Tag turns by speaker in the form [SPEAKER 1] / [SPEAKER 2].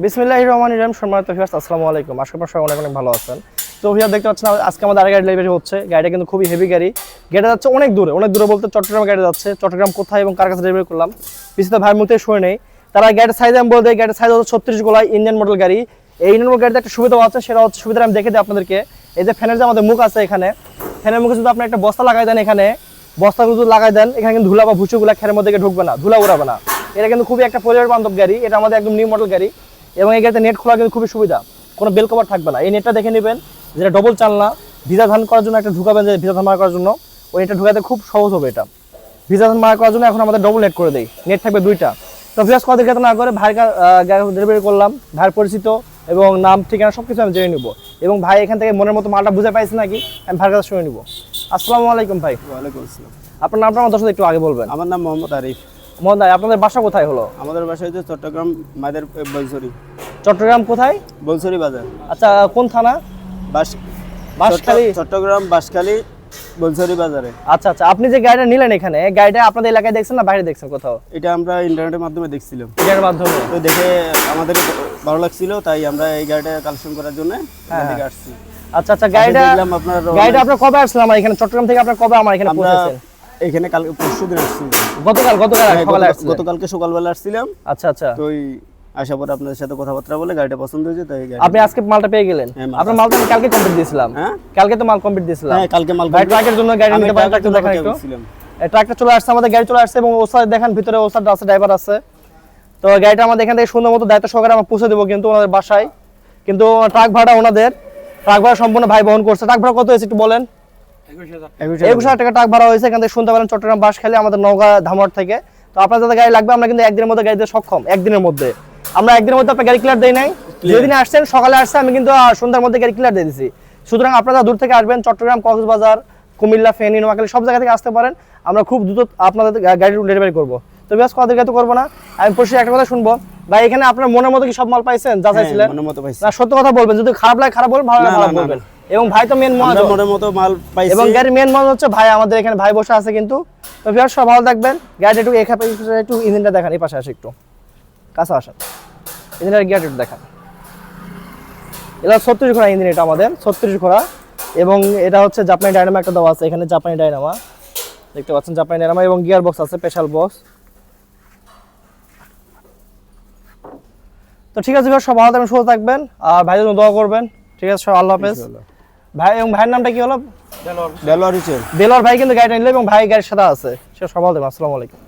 [SPEAKER 1] বিসমিল্লাহ রহমান ইরাম সম্মানিত ভিউয়ার্স, আসসালামু আলাইকুম। আশা করি সবাই অনেক অনেক ভালো আছেন। তো ভিউয়ার দেখতে পাচ্ছেন আজকে আমাদের আরেক গাড়ি ডেলিভারি হচ্ছে। গাড়িটা কিন্তু খুবই হেভি গাড়ি। গাড়িটা যাচ্ছে অনেক দূরে অনেক দূরে বলতে চট্টগ্রাম গাড়ি যাচ্ছে। চট্টগ্রাম কোথায় এবং কার কাছে ডেলিভারি করলাম বিশেষ ভাইয়ের মুখে শুনে নেই। তারা গাড়ির সাইজ আমি বলতে গাড়ির সাইজ হচ্ছে ছত্রিশ গোলায় ইন্ডিয়ান মডেল গাড়ি। এই ইন্ডিয়ান মডেল গাড়িতে একটা সুবিধা আছে, সেটা হচ্ছে সুবিধা আমি দেখে দিই আপনাদেরকে। এই যে ফ্যানের যে আমাদের মুখ আছে এখানে, ফ্যানের মুখে যদি আপনি একটা বস্তা লাগাই দেন এখানে, বস্তাগুলো যদি লাগাই দেন, এখানে কিন্তু ধুলা বা ভুসিগুলা খেরের মধ্যে ঢুকবে না, ধুলা উড়াবে না। এটা কিন্তু খুবই একটা পরিবার বান্ধব গাড়ি, এটা আমাদের একদম নিউ মডেল গাড়ি। এবং এই গাড়িতে নেট খোলা কিন্তু খুবই সুবিধা। কোনো বেল কভার থাকবে না। এই নেটটা দেখে নেবেন যেটা ডবল চালনা ভিজা ধান করার জন্য একটা ঢুকাবেন যে ভিজা ধান মারা করার জন্য ওই নেটটা ঢুকাতে খুব সহজ হবে এটা। ভিজা ধান মারা করার জন্য এখন আমাদের ডবল নেট করে দেই। নেট থাকবে দুইটা। তো ভিজাস কত খেতে না করে ভাইয়ের ডেলিভারি করলাম ভাইয়ের পরিচিত এবং নাম ঠিকানা সব কিছু আমি জেনে নিব। এবং ভাই এখান থেকে মনের মতো মালটা বুঝে পাইছি নাকি আমি ভাইয়ের কাছে শুনে নিব। আসসালামু আলাইকুম ভাই।
[SPEAKER 2] ওয়ালাইকুম আসসালাম।
[SPEAKER 1] আপনার নামটা আমার দর্শক একটু আগে বলবেন।
[SPEAKER 2] আমার নাম মোহাম্মদ আরিফ।
[SPEAKER 1] ভাই আপনাদের বাসা কোথায় হলো?
[SPEAKER 2] আমাদের বাসা হচ্ছে চট্টগ্রাম মাদের বলসরি
[SPEAKER 1] চট্টগ্রাম কোথায়?
[SPEAKER 2] বলসরি বাজার।
[SPEAKER 1] আচ্ছা কোন থানা?
[SPEAKER 2] বাস
[SPEAKER 1] বাঁশখালী।
[SPEAKER 2] চট্টগ্রাম বাসখালী বলসরি বাজারে।
[SPEAKER 1] আচ্ছা আচ্ছা আপনি যে গাড়িটা নিলেন এখানে গাড়িটা আপনাদের এলাকায় দেখছেন না বাইরে দেখছেন কোথাও?
[SPEAKER 2] এটা আমরা ইন্টারনেটের মাধ্যমে দেখছিলাম।
[SPEAKER 1] এটার মাধ্যমে?
[SPEAKER 2] তো দেখে আমাদের ভালো লাগছিল তাই আমরা এই গাড়িটা কালেকশন করার জন্য এখান থেকে আসছি।
[SPEAKER 1] আচ্ছা আচ্ছা গাড়িটা
[SPEAKER 2] আপনার
[SPEAKER 1] গাড়িটা আপনার কবে আসলাম এখানে চট্টগ্রাম থেকে আপনার কবে আমার এখানে পৌঁছেছেন?
[SPEAKER 2] এখানে কালকে পরশু দিন আসছি।
[SPEAKER 1] গতকাল গতকাল
[SPEAKER 2] হ্যাঁ, গতকালকে সকালবেলা আসছিলাম।
[SPEAKER 1] আচ্ছা আচ্ছা।
[SPEAKER 2] তো আসার পর আপনাদের সাথে কথাবার্তা বলে গাড়িটা পছন্দ হয়েছে তাই গাড়ি
[SPEAKER 1] আপনি আজকে মালটা পেয়ে গেলেন?
[SPEAKER 2] হ্যাঁ,
[SPEAKER 1] আপনার মালটা আমি কালকে কমপ্লিট দিয়েছিলাম।
[SPEAKER 2] হ্যাঁ?
[SPEAKER 1] কালকে তো মাল কমপ্লিট দিয়েছিলাম।
[SPEAKER 2] হ্যাঁ কালকে মাল
[SPEAKER 1] ভাই ট্রাকের জন্য গাড়ি নিতে পারেন ট্রাকটা
[SPEAKER 2] জন্য
[SPEAKER 1] একটু। ট্রাকটা চলে আসছে আমাদের গাড়ি চলে আসছে এবং ওসার দেখেন ভিতরে ওসার আছে ড্রাইভার আছে। তো গাড়িটা আমাদের এখান থেকে সুন্দর মতো দায়িত্ব সহকারে আমরা পৌঁছে দেবো কিন্তু ওনাদের বাসায়। কিন্তু ট্রাক ভাড়া ওনাদের। ট্রাক ভাড়া সম্পূর্ণ ভাই বহন করছে। ট্রাক ভাড়া কত হয়েছে একটু বলেন?
[SPEAKER 2] একুশে
[SPEAKER 1] হাজার। টাকা ভাড়া হয়েছে এখান থেকে শুনতে পারেন চট্টগ্রাম বাস খেলে আমাদের ধামর থেকে। তো আপনার যাদের গাড়ি লাগবে আমরা কিন্তু একদিনের মধ্যে গাড়ি দিতে সক্ষম একদিনের মধ্যে। আমরা একদিনের মধ্যে আপনার গাড়ি ক্লিয়ার দেই নাই। যেদিন আসছেন সকালে আসছে আমি কিন্তু সন্ধ্যার মধ্যে গাড়ি ক্লিয়ার দিয়ে দিচ্ছি সুতরাং আপনারা দূর থেকে আসবেন চট্টগ্রাম কক্সবাজার কুমিল্লা ফেনী নোয়াখালী সব জায়গা থেকে আসতে পারেন। আমরা খুব দ্রুত আপনাদের গাড়ি ডেলিভারি করব। তো কত তো করব না। আমি পরিশেষে একটা কথা শুনব। ভাই এখানে আপনার মনের মতো কি সব মাল পাইছেন? যা চাইছিলেন?
[SPEAKER 2] মনের মতো পাইছি।
[SPEAKER 1] না সত্য কথা বলবেন। যদি খারাপ লাগে খারাপ বলবেন ভালো লাগে
[SPEAKER 2] না,
[SPEAKER 1] বলবেন। এবং ভাই তো মেন
[SPEAKER 2] আমরা মনের মতো মাল পাইছি।
[SPEAKER 1] এবং গাড়ির মেন মনে হচ্ছে ভাই আমাদের এখানে ভাই বসে আছে কিন্তু। তো ভিউয়ার সব ভালো থাকবেন। গাড়িটা একটু এখানে একটু ইঞ্জিনটা দেখান এই পাশে আসে একটু। কাছে আসেন। ইঞ্জিনের গিয়ারটা একটু দেখান। এটা ছত্রিশ ঘোড়া ইঞ্জিন এটা আমাদের ছত্রিশ ঘোড়া। এবং এটা হচ্ছে জাপানি ডায়নামা একটা দেওয়া আছে এখানে জাপানি ডায়নামা দেখতে পাচ্ছেন জাপানি ডায়নামা এবং গিয়ার বক্স আছে স্পেশাল বক্স তো ঠিক আছে ভিউয়ার সব ভালো থাকবেন সুস্থ থাকবেন। আর ভাই জন্য দোয়া করবেন। ঠিক আছে সব আল্লাহ হাফেজ। ভাই এবং ভাইয়ের নামটা কি হলো?
[SPEAKER 2] দেলোয়ার হিসেবে
[SPEAKER 1] দেলোয়ার ভাই কিন্তু গাড়িটা নিল এবং ভাই গাড়ির সাথে আছে। সে সবাই দেবো আসসালামু আলাইকুম।